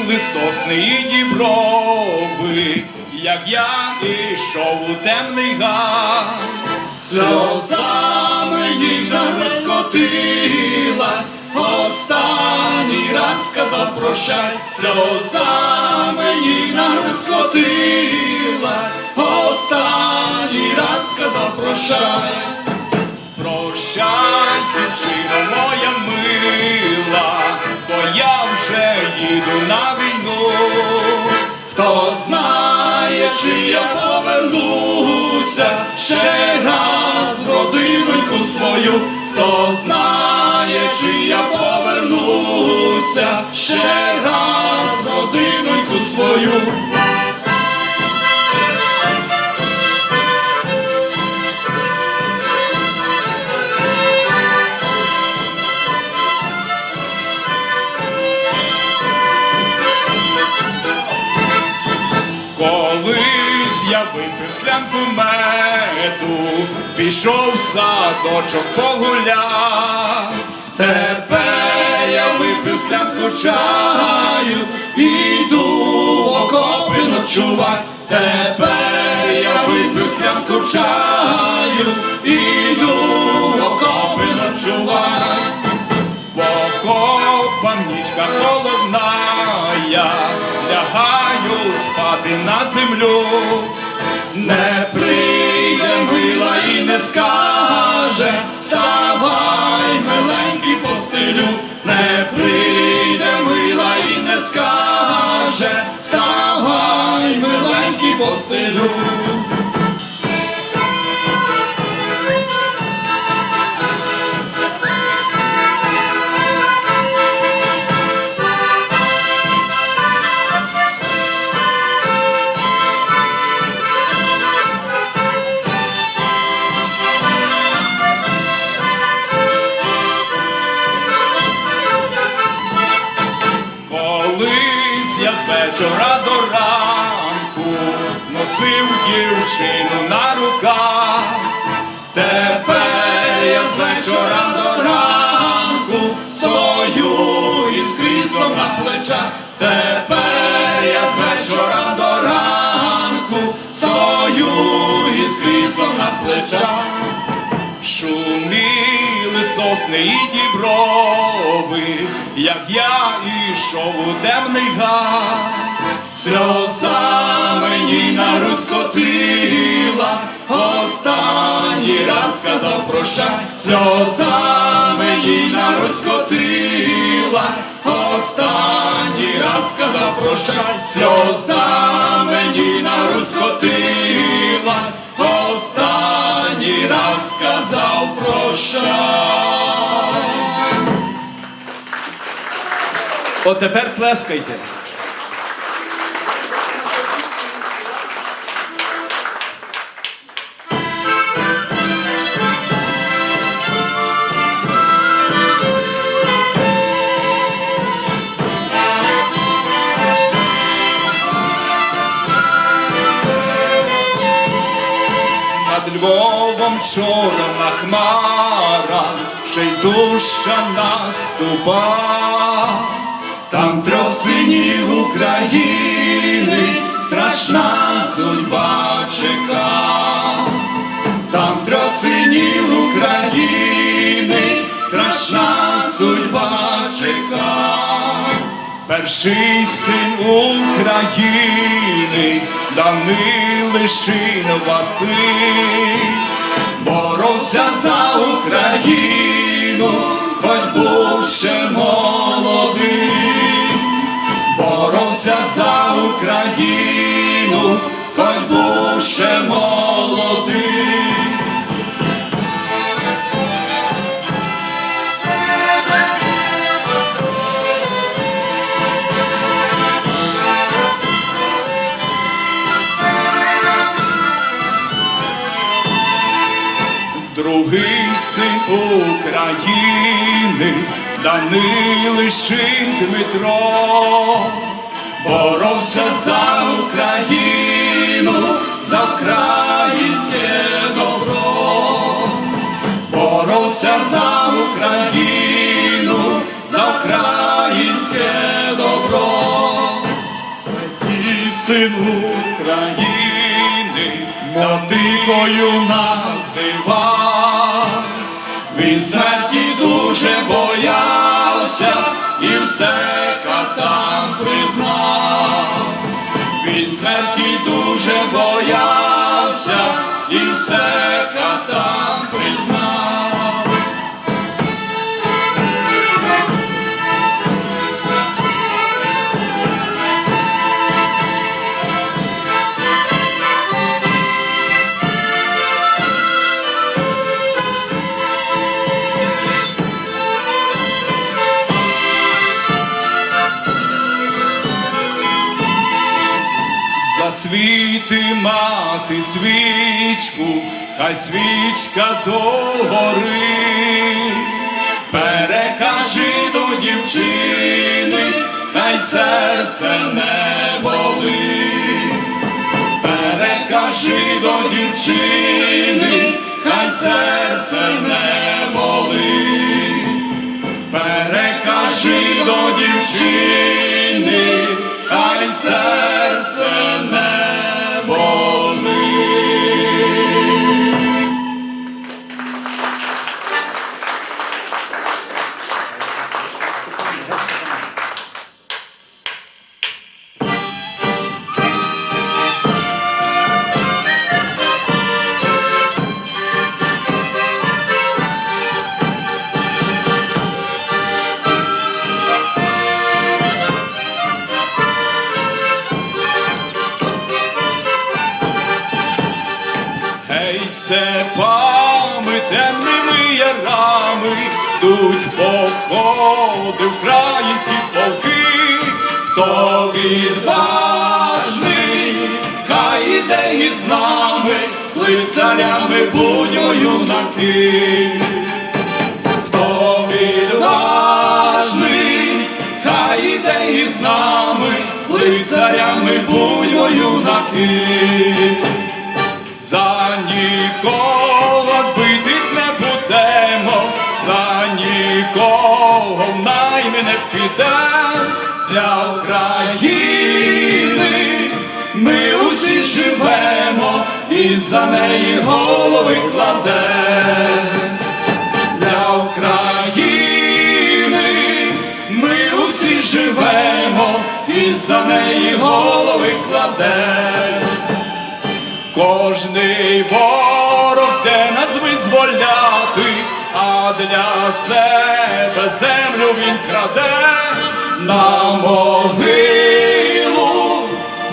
Шуміли сосни і діброви, як я ішов у темний гай. Сльозами ніда розкотилась, останній раз сказав прощай, сльозами ніда розкотилась, останній раз сказав. Прощай, повернуся ще раз в родиноньку свою, хто знає, чи я повернуся ще раз в родиноньку свою. Меду, пішов в садочок погуляв. Тепер я випив склянку чаю, іду в окопи ночувать. Тепер я випив склянку чаю, іду в окопи ночувать. В окопах нічка холодна, я лягаю спати на землю. Не прийде мила і не скаже, вставай, миленький постелю, не прийде вечора до ранку носив дівчину на руках. Тепер я з вечора до ранку як я ішов у темний гай. Сльоза мені на грудь останній раз сказав прощай, сльоза мені на грудь скотила, останній раз сказав прощай, сльоза мені на От тепер плескайте. Львовом чорна хмара, ще й душа наступа. Там трьох синів України страшна судьба чека. Там трьох синів України страшна судьба чека. Перший син України, Данилишин Василь. Боровся за Україну, хоч був ще молодий. За Україну, хоч був ще. Другий син України, Данилишин Дмитро. Боровся за Україну, за українське добро. Боровся за Україну, за українське добро. син України, мотикою називав. Мати свічку, хай свічка догорить. Перекажи до дівчини, хай серце не болить. Перекажи до дівчини, хай серце не болить. Перекажи до дівчини, темними ярами Дуть в походи українські полки, Хто відважний, хай іде із нами, лицарями будьмо юнаки. Хто відважний, хай іде із нами, лицарями будьмо юнаки. за нікого найми. Для України ми усі живемо і за неї голови кладемо. Для України ми усі живемо і за неї голови кладемо. Кожний ворог для себе землю він краде. На могилу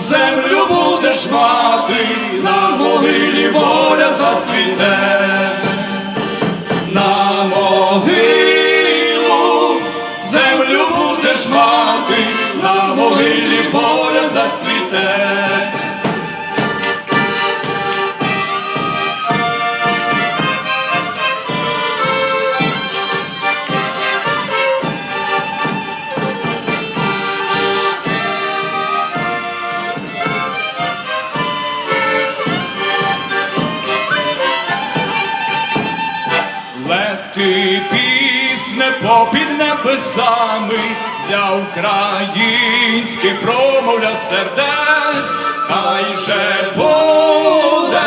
землю будеш мати, на могилі воля зацвіте. На могилу землю будеш мати, на могилі воля зацвіте. Небесами для українських промовля сердець, хай же буде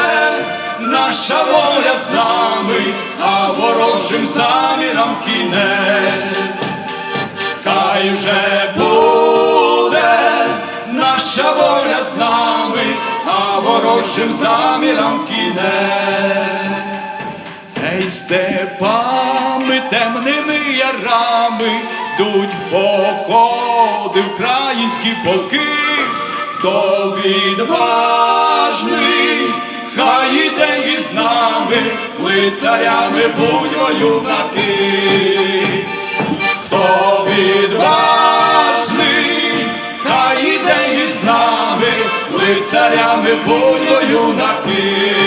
Наша воля з нами, а ворожим замірам кінець. Хай вже буде наша воля з нами, а ворожим замірам кінець. Ей, степами темними ярами дуть в походи українські полки, Хто відважний, хай іде із нами, лицарями будьмо юнаки. Хто відважний, хай іде із нами, лицарями будьмо юнаки.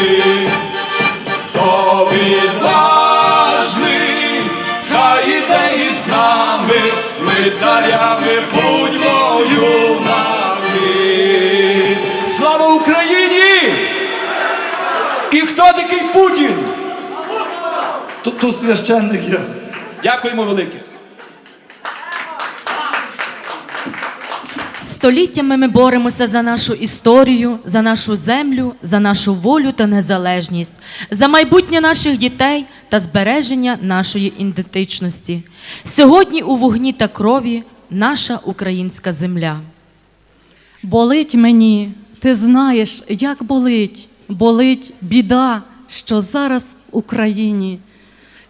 Хто такий Путін? Тут, тут священник є. Дякуємо велике. Століттями ми боремося за нашу історію, за нашу землю, за нашу волю та незалежність, за майбутнє наших дітей та збереження нашої ідентичності. Сьогодні у вогні та крові наша українська земля. Болить мені, ти знаєш, як болить, болить біда, що зараз в Україні.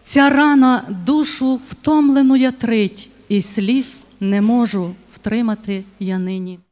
Ця рана душу втомлену ятрить, і сліз не можу втримати я нині.